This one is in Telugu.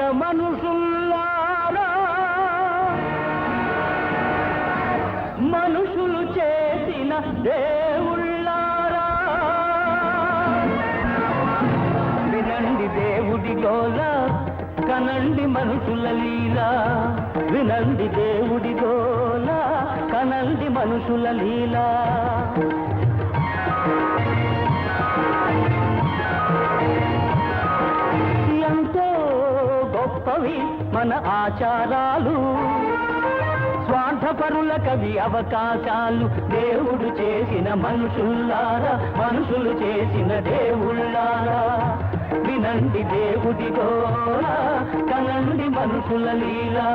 మనుషుల్లారా. మనుషులు చేసిన దేవుళ్ళారా. వినండి దేవుడి గోల కనండి మనుషుల లీల. వినండి దేవుడి గోల కనండి మనుషుల లీలా. గొప్పవి మన ఆచారాలు. స్వార్థపరుల కవి అవకాశాలు దేవుడు చేసిన మనుషుల్లారా మనుషులు చేసిన దేవుళ్ళారా. వినండి దేవుడి గోరా కనండి మనుషుల లీలా.